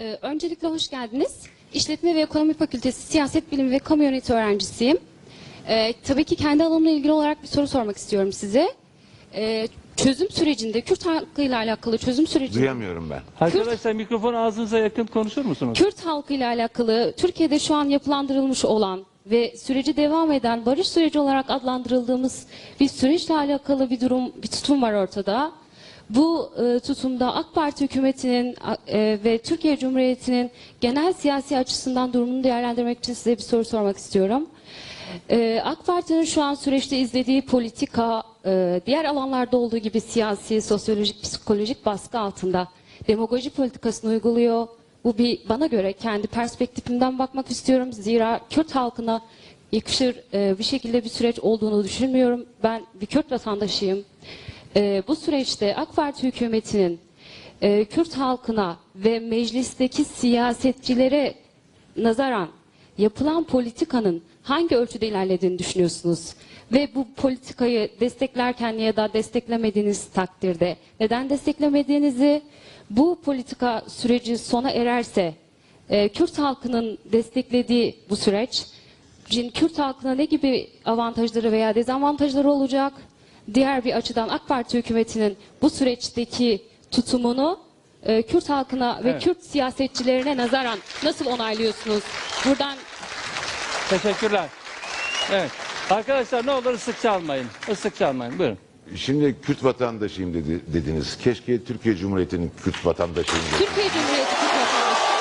Ee, öncelikle hoş geldiniz. İşletme ve Ekonomi Fakültesi Siyaset Bilimi ve Kamu Yönetimi öğrencisiyim. Ee, tabii ki kendi alanımla ilgili olarak bir soru sormak istiyorum size. Ee, çözüm sürecinde, Kürt halkıyla alakalı çözüm sürecinde, Duyamıyorum ben. Arkadaşlar mikrofon ağzınıza yakın konuşur musunuz? Kürt halkıyla alakalı Türkiye'de şu an yapılandırılmış olan ve süreci devam eden barış süreci olarak adlandırıldığımız bir süreçle alakalı bir durum, bir tutum var ortada. Bu e, tutumda AK Parti hükümetinin e, ve Türkiye Cumhuriyeti'nin genel siyasi açısından durumunu değerlendirmek için size bir soru sormak istiyorum. E, AK Parti'nin şu an süreçte izlediği politika e, diğer alanlarda olduğu gibi siyasi, sosyolojik, psikolojik baskı altında demagoji politikasını uyguluyor. Bu bir bana göre kendi perspektifimden bakmak istiyorum. Zira Kürt halkına yakışır e, bir şekilde bir süreç olduğunu düşünmüyorum. Ben bir Kürt vatandaşıyım. E, bu süreçte AK Parti hükümetinin e, Kürt halkına ve meclisteki siyasetçilere nazaran yapılan politikanın hangi ölçüde ilerlediğini düşünüyorsunuz? Ve bu politikayı desteklerken ya da desteklemediğiniz takdirde neden desteklemediğinizi, bu politika süreci sona ererse e, Kürt halkının desteklediği bu süreç Kürt halkına ne gibi avantajları veya dezavantajları olacak? Diğer bir açıdan AK Parti hükümetinin bu süreçteki tutumunu e, Kürt halkına ve Evet. Kürt siyasetçilerine nazaran nasıl onaylıyorsunuz? Buradan Teşekkürler. Evet. Arkadaşlar ne olur ıslık çalmayın. Islık çalmayın. Buyurun. Şimdi Kürt vatandaşıyım dedi, dediniz. Keşke Türkiye Cumhuriyeti'nin Kürt vatandaşıyım dedi. Türkiye Cumhuriyeti Kürt vatandaşı.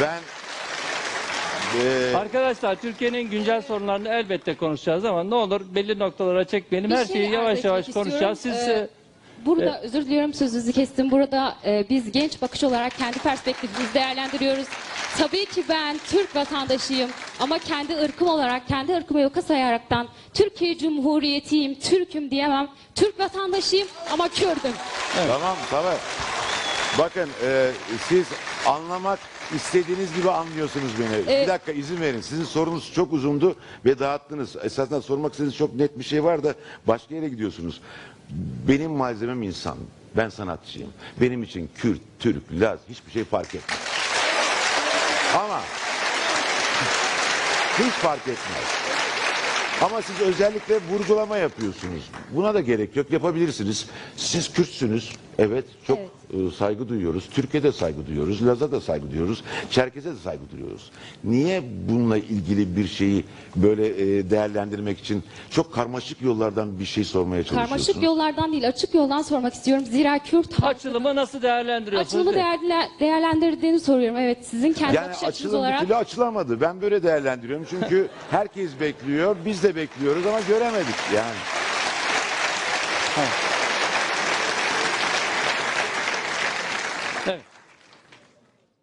Ben e, Arkadaşlar Türkiye'nin güncel sorunlarını elbette konuşacağız ama ne olur belli noktalara çekmeyelim. Bir Her şey şeyi yavaş yavaş istiyorum. konuşacağız. Siz Ee, Burada özür diliyorum sözünüzü kestim. Burada e, biz genç bakış olarak kendi perspektifimizi değerlendiriyoruz. Tabii ki ben Türk vatandaşıyım ama kendi ırkım olarak, kendi ırkımı yoka sayaraktan Türkiye Cumhuriyetiyim, Türk'üm diyemem. Türk vatandaşıyım ama Kürdüm. tamam tamam. Bakın e, siz anlamak istediğiniz gibi anlıyorsunuz beni. Ee, bir dakika izin verin. Sizin sorunuz çok uzundu ve dağıttınız. Esasında sormak istediğiniz çok net bir şey var da başka yere gidiyorsunuz. Benim malzemem insan. Ben sanatçıyım. Benim için Kürt, Türk, Laz hiçbir şey fark etmez. Ama hiç fark etmez. Ama siz özellikle vurgulama yapıyorsunuz. Buna da gerek yok. Yapabilirsiniz. Siz Kürtsünüz. Evet. Çok e, saygı duyuyoruz. Türkiye'de saygı duyuyoruz. Laz'a da saygı duyuyoruz. Çerkez'e de saygı duyuyoruz. Niye bununla ilgili bir şeyi böyle e, değerlendirmek için çok karmaşık yollardan bir şey sormaya çalışıyorsunuz? Karmaşık yollardan değil, açık yoldan sormak istiyorum. Zira Kürt halkı açılımı nasıl değerlendiriyorsunuz? açılımı değerli- değerlendirdiğini soruyorum. Evet, sizin kendi Yani bakış açınız olarak. türlü açılamadı. Ben böyle değerlendiriyorum. Çünkü herkes bekliyor. Biz de bekliyoruz ama göremedik yani.